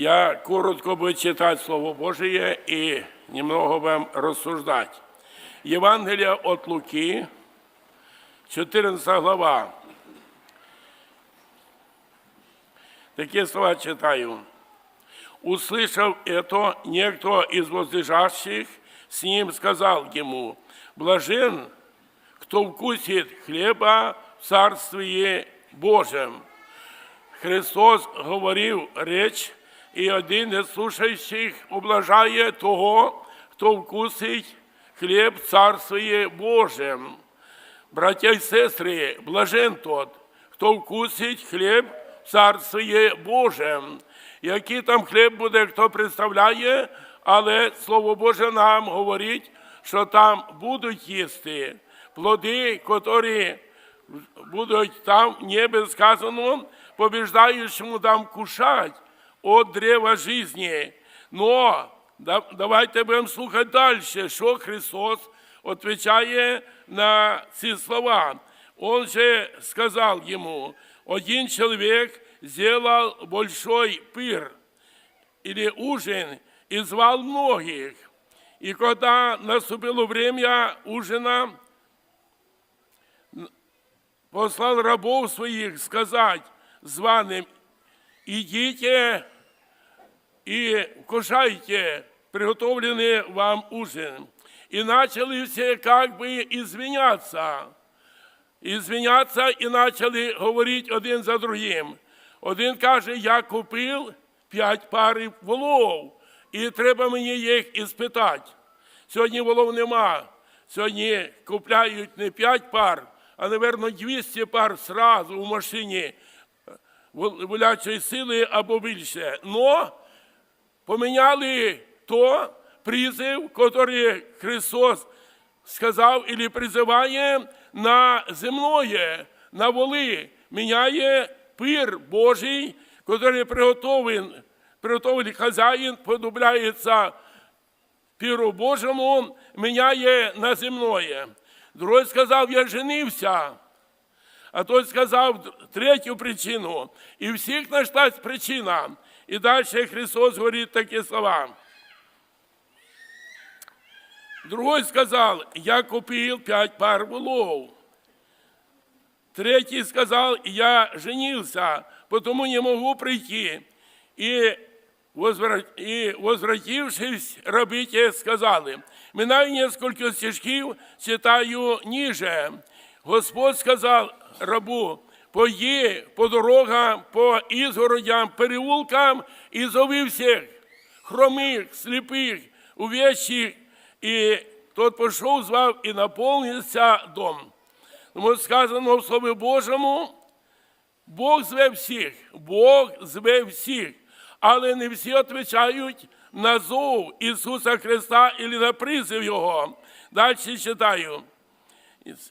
Я коротко буду читать Слово Божие и немного вам рассуждать. Евангелие от Луки, 14 глава. Такие слова читаю. Услышав это, некто из возлежащих с ним сказал ему, «Блажен, кто вкусит хлеба в Царстве Божьем». Христос говорив реч, і один із слушаючих облажає того, хто вкусить хліб в Царстві Божим. Браття і сестри, блажен тот, хто вкусить хліб в Царстві Божим. Який там хліб буде, хто представляє, але Слово Боже нам говорить, що там будуть їсти плоди, котрі будуть там, небе сказано, побеждающему дам кушать от древа жизни. Но да- давайте будемо слухати далі, що Христос відповідає на ці слова. Он же сказал ему, один человек сделал большой пир или ужин и звал многих. И когда наступило время ужина, послал рабов своих сказать званым, идите и кушайте приготовленный вам ужин. И начали все как бы извиняться. Извиняться і почали говорити один за другим. Один каже, я купив п'ять парів волов, і треба мені їх іспитати. Сьогодні волов нема. Сьогодні купляють не п'ять пар, а, напевно, 200 пар сразу в машині волячої сили або більше. Но поміняли то призив, який Христос сказав или призиває на земное, на воли, міняє пир Божий, який приготовлений, приготовлений хазяїн, подобляється піру Божому, міняє на земное. Другой сказав, я женився. А той сказав третю причину. І всіх знайшлась причина. І далі Христос говорить такі слова. Другой сказал, я купил пять пар волов. Третий сказал, я женился, потому не могу прийти. Возвра- и возвратившись, рабы сказали, минаю несколько стишків, читаю ниже. Господь сказал рабу, пойди по дорогам, по изгородям, переулкам и зови всех, хромих, слепых, увечьих, і тот пішов, звав і наповнився дом. Тому сказано в Слові Божому, Бог зве всіх, Бог зве всіх, але не всі відповідають на зов Ісуса Христа і на призив Його. Далі читаю.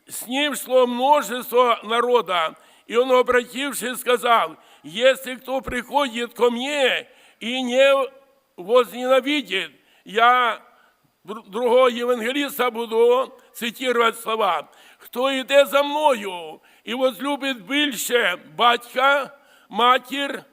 С ним шло множество народа, и он, обратившись, сказал, если кто приходит ко мне и не возненавидит, я другого евангелиста буду цитировать слова. Хто йде за мною і возлюбить більше батька, матір,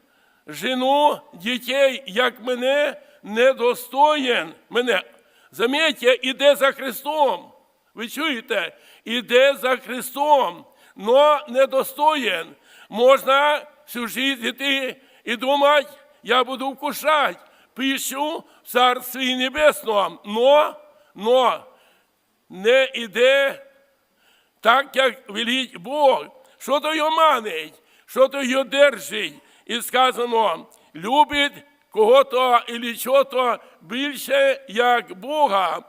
жену, дітей, як мене, недостоєн мене. Замітьте, іде за Христом. Ви чуєте? Іде за Христом, но недостоєн. Можна всю життя йти і думати, я буду вкушати пищу в Царстві Небесному. Но, но не іде так, як велить Бог. Що то його манить, що то його держить. І сказано, любить кого-то і чого-то більше, як Бога.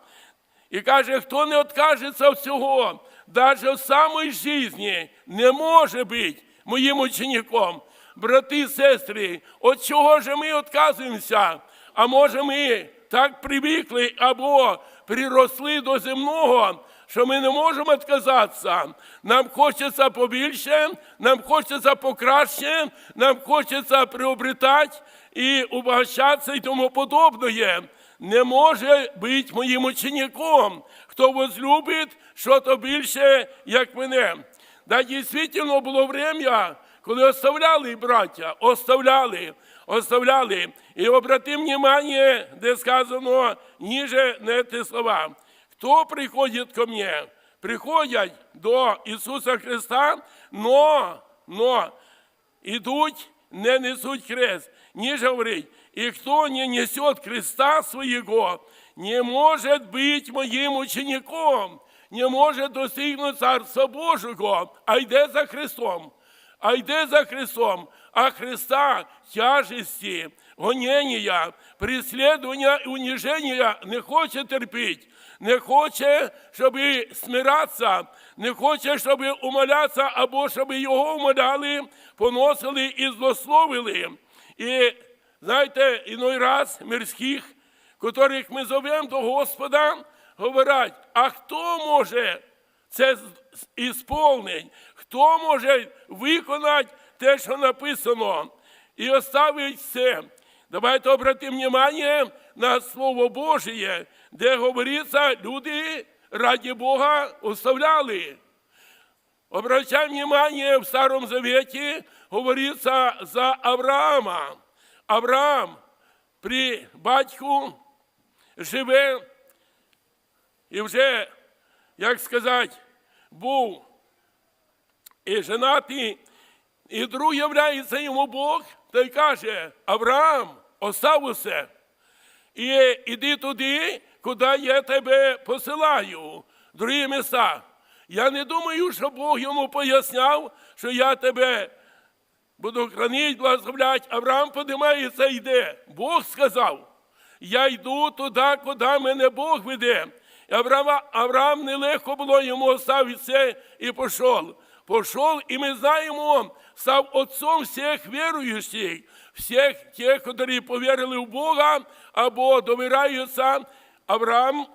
І каже, хто не відкажеться всього, навіть в самій житті не може бути моїм учеником. Брати і сестри, от чого ж ми відказуємося? А може ми так привикли або приросли до земного, що ми не можемо відказатися. Нам хочеться побільше, нам хочеться покраще, нам хочеться приобретати і убагачатися і тому подобне не може бути моїм учеником, хто возлюбить що-то більше, як мене. Да, дійсно було время, коли оставляли браття, оставляли, оставляли. І обратим внимание, де сказано ніже не ті слова. Хто приходить ко мне? Приходять до Ісуса Христа, но, но ідуть, не несуть хрест. Ніже говорить, і хто не несет креста своего, не может быть моїм учеником, не може достигнути Царства Божого, а йде за Христом. А йде за Христом, а Христа тяжесті, гонення, преслідування і уніження не хоче терпіти, не хоче, щоб смиратися, не хоче, щоб умолятися, або щоб його умоляли, поносили і злословили. І знаєте, іной раз мирських, котрих ми зовемо до Господа, говорять, а хто може це ісполнить, хто може виконати те, що написано, і оставить все. Давайте обратимо внимание на Слово Божє, де говориться, люди раді Бога оставляли. Обращаем внимание, в Старом Завете говорится за Авраама. Авраам при батьку живе і вже, як сказати, був і женатий, і друг являється йому Бог, та й каже, Авраам, остав усе. І іди туди, куди я тебе посилаю, другі міста. Я не думаю, що Бог йому поясняв, що я тебе буду хранити, благословляти. Авраам подимається йде. Бог сказав, я йду туди, куди мене Бог веде. І Авраам, Авраам нелегко було йому оставити все і пішов. Пішов, і ми знаємо, став отцом всіх віруючих, всіх тих, які повірили в Бога або довіряються. Авраам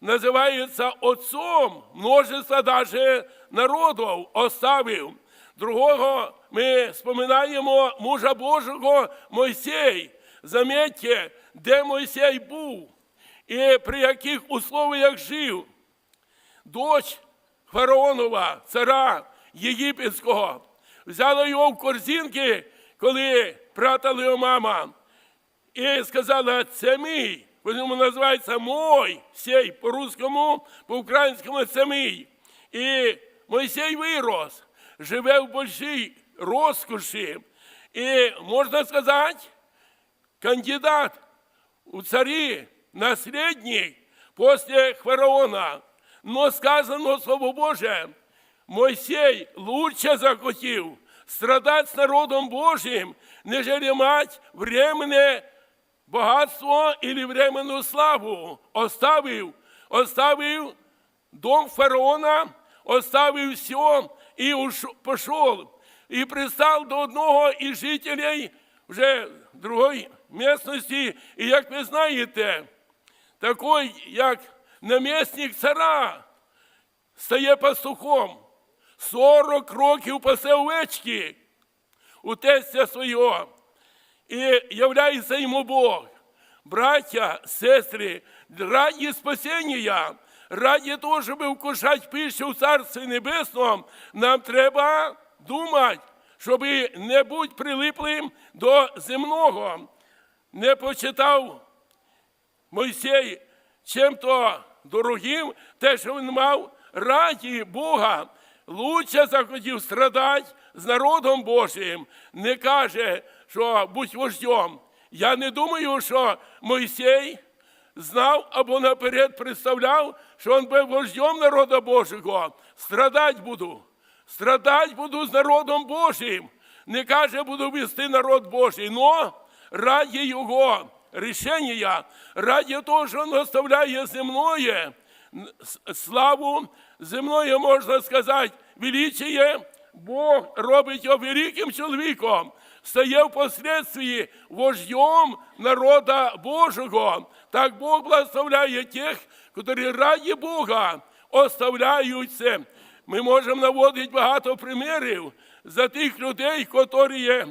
називається отцом множества даже народів оставив. Другого ми споминаємо мужа Божого Мойсей. Заметьте, де Мойсей був і при яких условиях жив. Дочь фараонова, цара єгипетського, взяла його в корзинки, коли пратала його мама, і сказала, це мій. По-ньому називається мой сей по-русскому, по-українському це мій. І Мойсей вирос, живе в большій розкоші. І можна сказати, кандидат у царі, наслідник після фараона. Но сказано Слово Боже, Мойсей лучше захотів страдати з народом Божим, нежели мать временне багатство или временну славу. Оставив, оставив дом фараона, оставив все і пішов. І пристав до одного із жителей вже другої місцевості. І як ви знаєте, такий, як намісник цара, стає пастухом. 40 років пасе овечки у тестя свого. І являється йому Бог. Браття, сестри, раді спасіння, раді того, щоб вкушати пищу в Царстві Небесному, нам треба думати, щоб не бути прилиплим до земного. Не почитав Мойсей чим-то дорогим, те, що він мав раді Бога, лучше захотів страдати з народом Божим. Не каже, що будь вождем. Я не думаю, що Мойсей знав або наперед представляв, що він був вождем народа Божого. Страдать буду. Страдать буду з народом Божим. Не каже, буду вести народ Божий, но раді його рішення, раді того, що він оставляє земное, славу земної, можна сказати, величіє, Бог робить його великим чоловіком, стає впоследствии вождем народа Божого. Так Бог благословляє тих, які раді Бога оставляються. Ми можемо наводити багато примірів за тих людей, які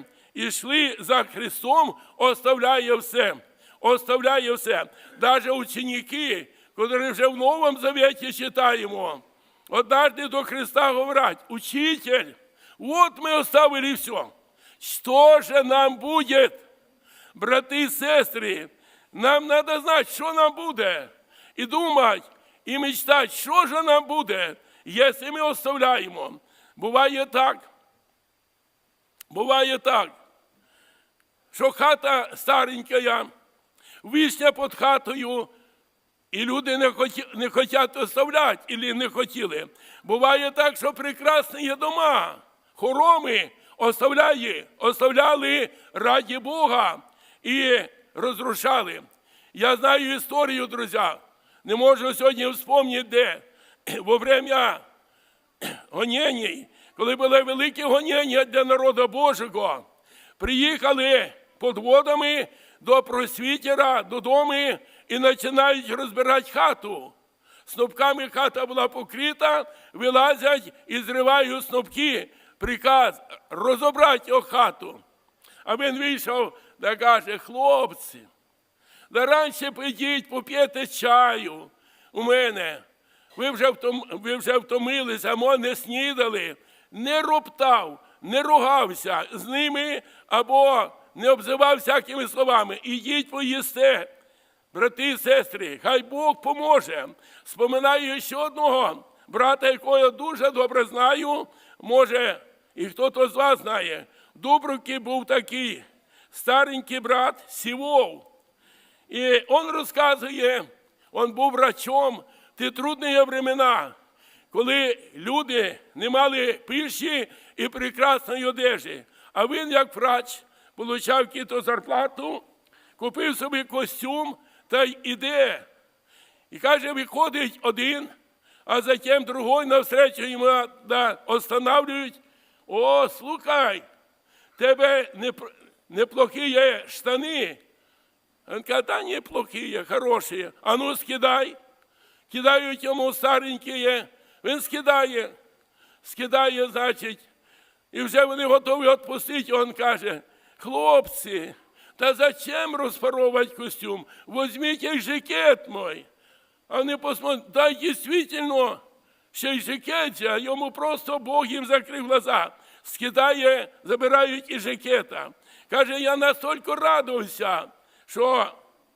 йшли за Христом, оставляє все. Оставляє все. Навіть ученики, які вже в Новому Завіті читаємо, однажды до Христа говорять, учитель, вот мы оставили все. Что же нам будет? брати і сестри, нам треба знати, що нам буде, і думати, і мечтати, що ж нам буде, якщо ми оставляємо. Буває так, буває так, що хата старенька, вишня під хатою, і люди не, хоті, не хочуть оставляти, або не хотіли. Буває так, що прекрасні є дома, хороми оставляє, оставляли раді Бога і розрушали. Я знаю історію, друзі. Не можу сьогодні вспомнити, де во время гонєній, коли були великі гоніння для народу Божого, приїхали подводами до просвітера, додому і починають розбирати хату. Снопками хата була покрита, вилазять і зривають снопки. Приказ розібрати його хату. А він вийшов та каже, хлопці, да раніше підіть, поп'єте чаю у мене. Ви вже, втом, ви вже втомилися, мо не снідали, не роптав, не ругався з ними або не обзивав всякими словами. Ідіть поїсте, брати і сестри, хай Бог поможе. Споминаю ще одного брата, якого я дуже добре знаю, може, і хто-то з вас знає. В був такий старенький брат Сівов. І він розказує, він був врачом ті трудні времена, коли люди не мали пищі і прекрасної одежі. А він, як врач, отримав кіто зарплату, купив собі костюм та й іде. І каже, виходить один, а затем другой навстречу йому да, останавливають. О, слухай, тебе непр- неплохі є штани. Він каже, та неплохі, хороші. А ну скидай. Кидають йому старенькі. Він скидає. Скидає, значить. І вже вони готові відпустити. Він каже, хлопці, та зачем розпаровувати костюм? Возьміть і жакет мой. Вони посмотрят, да, дійсно, ще й жакет, а йому просто Бог їм закрив глаза. Скидає, забирають і жакета. Каже, я настільки радувався, що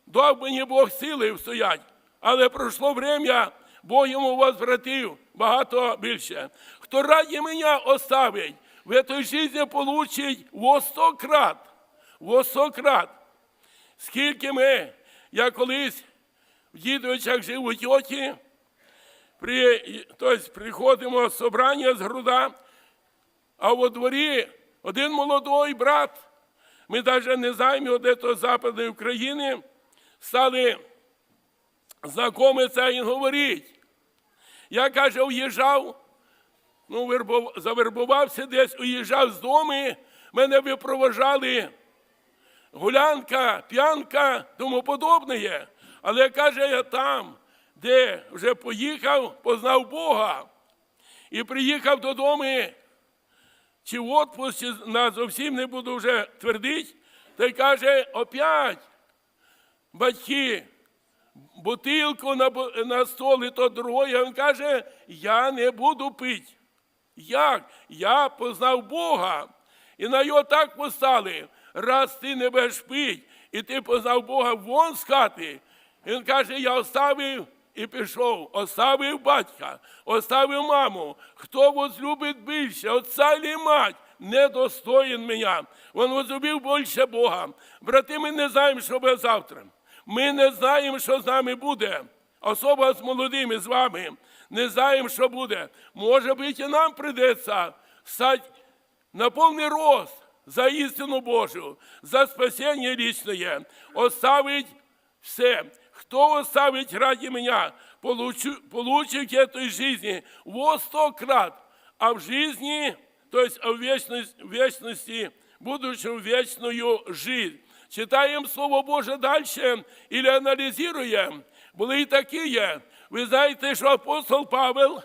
дав мені Бог сили встоять. Але пройшло время, Бог йому возвратив багато більше. Хто раді мене оставить, в этой житті получить во сто крат. Во сто крат. Скільки ми, я колись в дідовичах жив у тьоті, при, тобто приходимо з собрання з груда, а во дворі один молодий брат, ми навіть не знаємо, де то Западної України, стали знайомитися і говорить. Я, каже, уїжджав, ну, завербувався десь, уїжджав з дому, мене випроважали гулянка, п'янка, тому подобне. Але каже, я там, де вже поїхав, познав Бога. І приїхав додому, чи в отпуск, на зовсім не буду вже твердити, та й каже, опять батьки, бутилку на, на стол то другое. Він каже, я не буду пити. Як? Я познав Бога. І на його так постали. Раз ти не будеш пити, і ти познав Бога вон з хати. Він каже, я оставив і пішов, оставив батька, оставив маму. Хто возлюбить більше, отця і мать, недостоїн мене. Він возлюбив більше Бога. Брати, ми не знаємо, що буде завтра. Ми не знаємо, що з нами буде. Особа з молодими, з вами. Не знаємо, що буде. Може бути, і нам прийдеться стати на повний рост за істину Божу, за спасіння лічне, оставить все. Кто оставить ради меня, получит этой жизни во сто крат, а в жизни, то есть в вечности, в вечности будущем вечную жизнь. Читаем Слово Боже дальше или анализируем. Були і такі. Ви знаєте, що апостол Павел,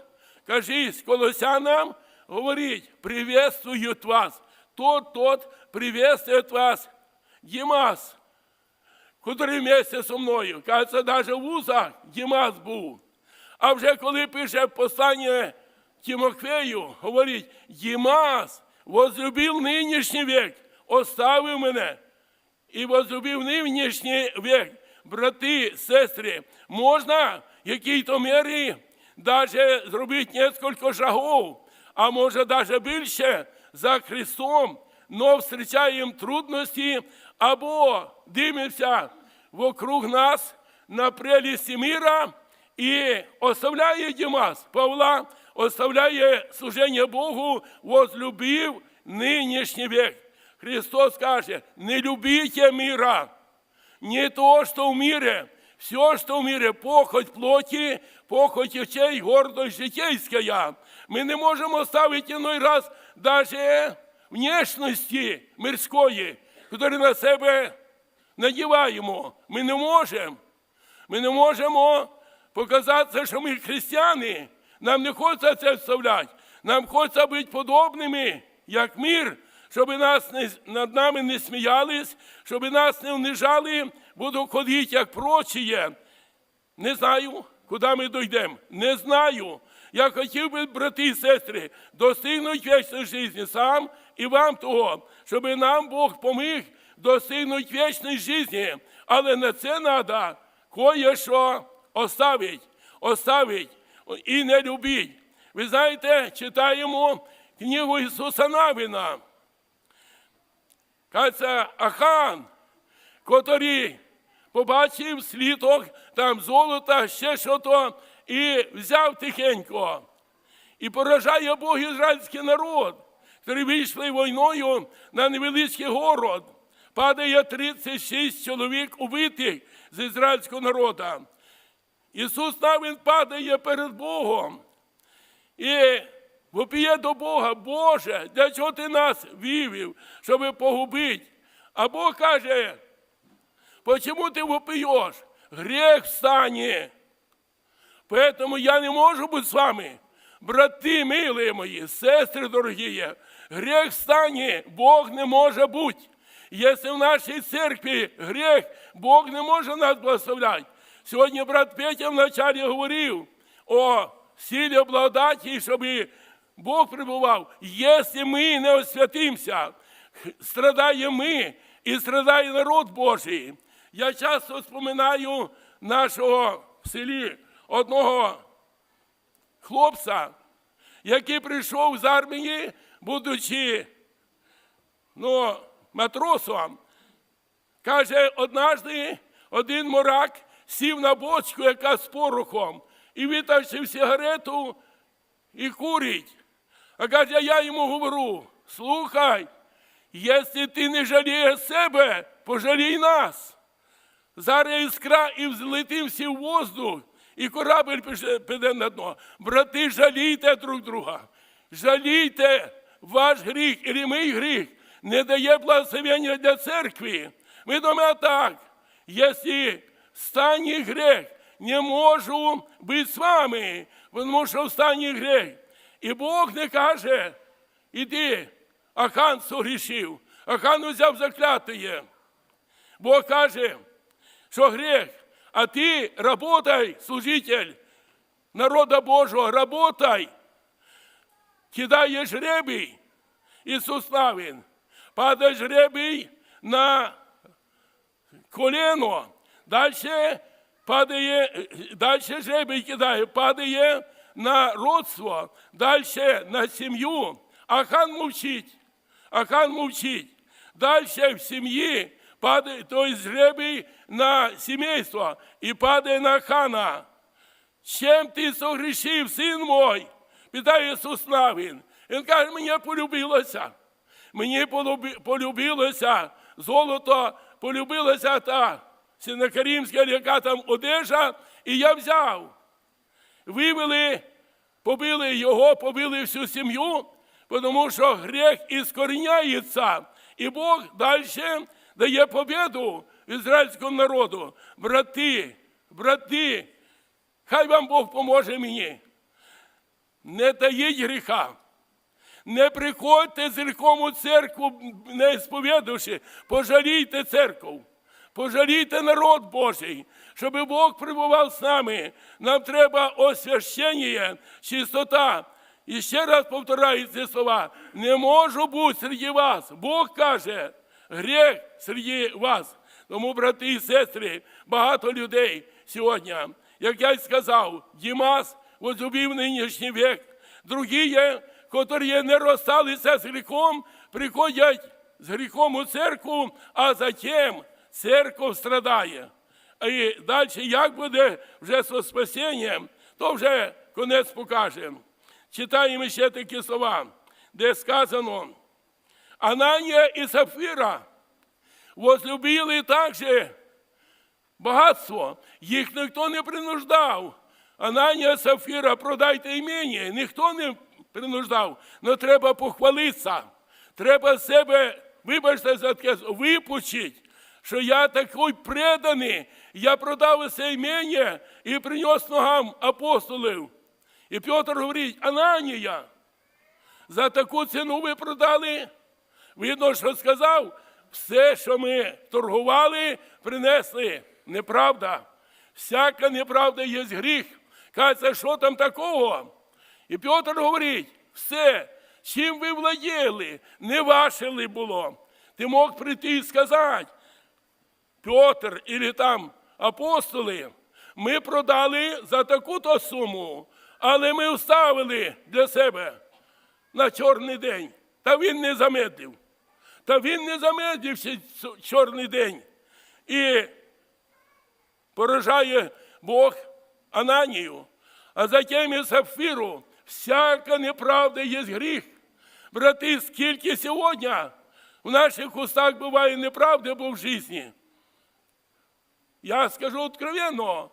кажись, колосянам, говорить, приветствуют вас. Тот, тот приветствует вас. Димас, котрий вместе со мною. Кажеться, навіть в вузах Дімас був. А вже коли пише послання Тимофею, говорить, Дімас возлюбив нинішній век, оставив мене. і возлюбив нинішній век. Брати, сестри, можна якій-то мірі даже зробити несколько шагов, а може даже більше за Христом, но встречаємо трудності або дивимося вокруг нас на прелісті міра і оставляє Дімас Павла, оставляє служення Богу, возлюбив нинішній век. Христос каже, не любите мира, не то, что в мире. Все, что в мире, похоть плоти, похоть очей, гордость житейская. Мы не можем оставить иной раз даже внешности мирской, которые на себе надіваємо. Ми не можемо. Ми не можемо показати, що ми християни. Нам не хочеться це вставляти. Нам хочеться бути подобними, як мир, щоб нас не, над нами не сміялись, щоб нас не внижали, буду ходити, як прочіє. Не знаю, куди ми дійдемо. Не знаю. Я хотів би, брати і сестри, достигнути вічної житті сам і вам того, щоб нам Бог поміг достигнути вічної житті. Але на це треба кое-що оставить, оставить і не любить. Ви знаєте, читаємо книгу Ісуса Навіна. Каже, Ахан, котрий побачив слідок, там золота, ще що то, і взяв тихенько. І поражає Бог ізраїльський народ, який вийшли війною на невеличкий город. Падає 36 чоловік убитих з ізраїльського народу. Ісус навіть падає перед Богом. І вопіє до Бога, Боже, для чого ти нас вивів, щоб погубити? А Бог каже, почему ти вопієш? Грех встане. Поэтому я не можу бути з вами. Брати, милі мої, сестри дорогі, грех встане, Бог не може бути. Якщо в нашій церкві грех, Бог не може нас благословляти. Сьогодні брат Петя вначалі говорив о силі благодаті, щоб Бог прибував. Якщо ми не освятимося, страдаємо ми і страдає народ Божий. Я часто споминаю нашого в селі одного хлопця, який прийшов з армії, будучи ну, матросом. Каже, однажды один морак сів на бочку, яка з порохом, і витащив сигарету і курить. А каже, я йому говорю: слухай, якщо ти не жалієш себе, пожалій нас. Зараз іскра і взлетим всі в воздух, і корабль піде на дно. Брати, жалійте друг друга. Жалійте ваш гріх і мій гріх не дає благословення для церкви. Ми думаємо так, якщо стані грех, не можу бути з вами, тому що встані грех. І Бог не каже, іди, Ахан согрішив, Ахан взяв заклятиє. Бог каже, що грех, а ти работай, служитель народа Божого, работай. Кидає жребій, Ісус Навін, падає жребій на колено, далі падає, далі жребій кидає, падає на родство, далі на сім'ю. Ахан мовчить, Ахан мовчить. Далі в сім'ї падає той жребій на сімейство і падає на хана. Чим ти согрішив, син мой? Питає Ісус Навін. Він каже, мені полюбилося. Мені полюбилося золото, полюбилося та синокарімська, яка там одежа, і я взяв. Вивели, побили його, побили всю сім'ю, тому що грех іскоріняється. І Бог далі дає побіду ізраїльському народу. Брати, брати, хай вам Бог поможе мені. Не таїть гріха. Не приходьте з гріхом у церкву, не сповідавши, пожалійте церкву, пожалійте народ Божий, щоб Бог прибував з нами. Нам треба освящення, чистота. І ще раз повторяю ці слова: не можу бути серед вас. Бог каже, гріх серед вас. Тому, брати і сестри, багато людей сьогодні, як я й сказав, Дімас возлюбив нинішній вік, другі котрі не розсталися з гріхом, приходять з гріхом у церкву, а затім церква страдає. І далі, як буде вже з спасінням, то вже конець покаже. Читаємо ще такі слова, де сказано, Ананія і Сафіра возлюбили також багатство. Їх ніхто не принуждав. Ананія Сафіра, продайте імені, ніхто не принуждав. але треба похвалитися. Треба себе, вибачте за таке, випучити, що я такий преданий, я продав це імення і приніс ногам апостолів. І Петр говорить, Ананія, за таку ціну ви продали. Видно, що сказав, все, що ми торгували, принесли. Неправда. Всяка неправда є гріх. Каже, що там такого? І Петр говорить, все, чим ви владіли, не ваше ли було. Ти мог прийти і сказати, Петр или там апостоли, ми продали за таку-то суму, але ми вставили для себе на чорний день. Та він не замедлив. Та він не замедлив цей чорний день. І поражає Бог Ананію, а затем і Сапфіру. Всяка неправда є гріх. Брати, скільки сьогодні в наших устах буває неправди, бо в житті. Я скажу откровенно,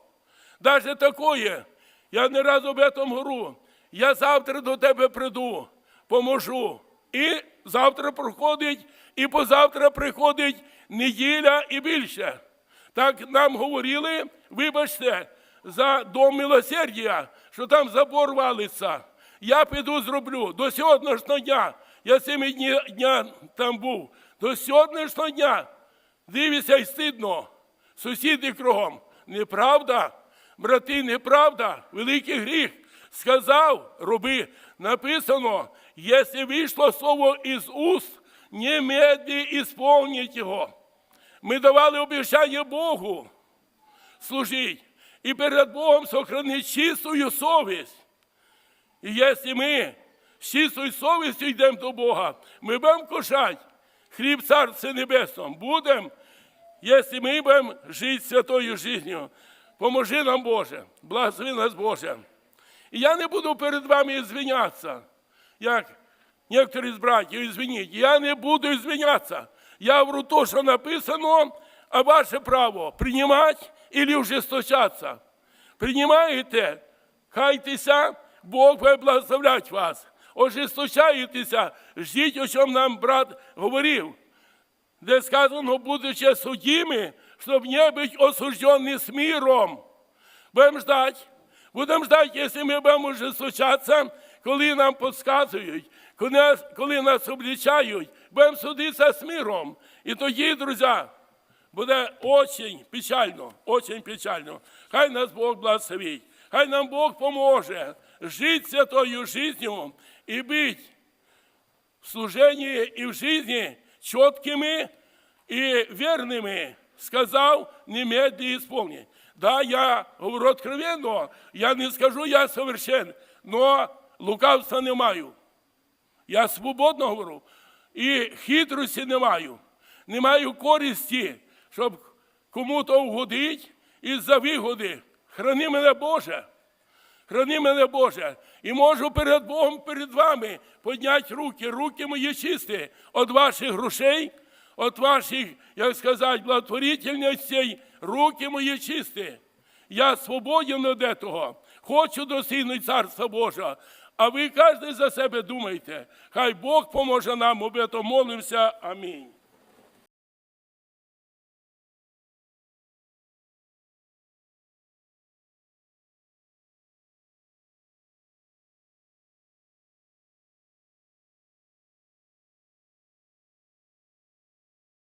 даже такое, я не раз об этом говорю, я завтра до тебе приду, поможу. І завтра проходить, і позавтра приходить неділя і більше. Так нам говорили, вибачте, за дом милосердя, що там забор валиться. Я піду зроблю до сьогоднішнього дня. Я цими дня там був. До сьогоднішнього дня. Дивися й стидно. Сусіди кругом. Неправда, брати, неправда, великий гріх. Сказав, роби. Написано, якщо вийшло слово із уст, немедлі ісполніть його. Ми давали обіцяння Богу служить і перед Богом сохранить чистую совість. І якщо ми з чистою совістю йдемо до Бога, ми будемо кушати хліб Царстві Небесному. Будемо, якщо ми будемо жити святою життю. Поможи нам, Боже, благослови нас, Боже. І я не буду перед вами звінятися, як некоторі з братів, извиніть. Я не буду звінятися. Я говорю то, що написано, а ваше право приймати или ужесточатися. Приймаєте, хайтеся, Бог буде благословлять вас. Ожесточаєтеся, ждіть, о чому нам брат говорив, де сказано, будучи судими, щоб не бути осуждені з миром. Будемо ждати. Будемо ждати, якщо ми будемо ожесточатися, коли нам підказують, коли нас, облічають, будемо судитися з миром. І тоді, друзі, буде очень печально, очень печально. Хай нас Бог благословить, хай нам Бог поможе жити святою життю і бути в служенні і в житті чіткими і вірними, сказав, немедленно исполнить. Да, я говорю откровенно, я не скажу, я совершен, но лукавства не маю. Я свободно говорю. І хитрості не маю. Не маю користі, щоб кому-то угодити із-за вигоди. Храни мене Боже. Храни мене Боже. І можу перед Богом, перед вами підняти руки, руки мої чисті від ваших грошей, від ваших, як сказати, благотворительностей, руки мої чисті. Я свободен від этого. Хочу досягнути Царства Божого. А ви кожен за себе думайте. Хай Бог поможе нам, об этом молимося. Амінь.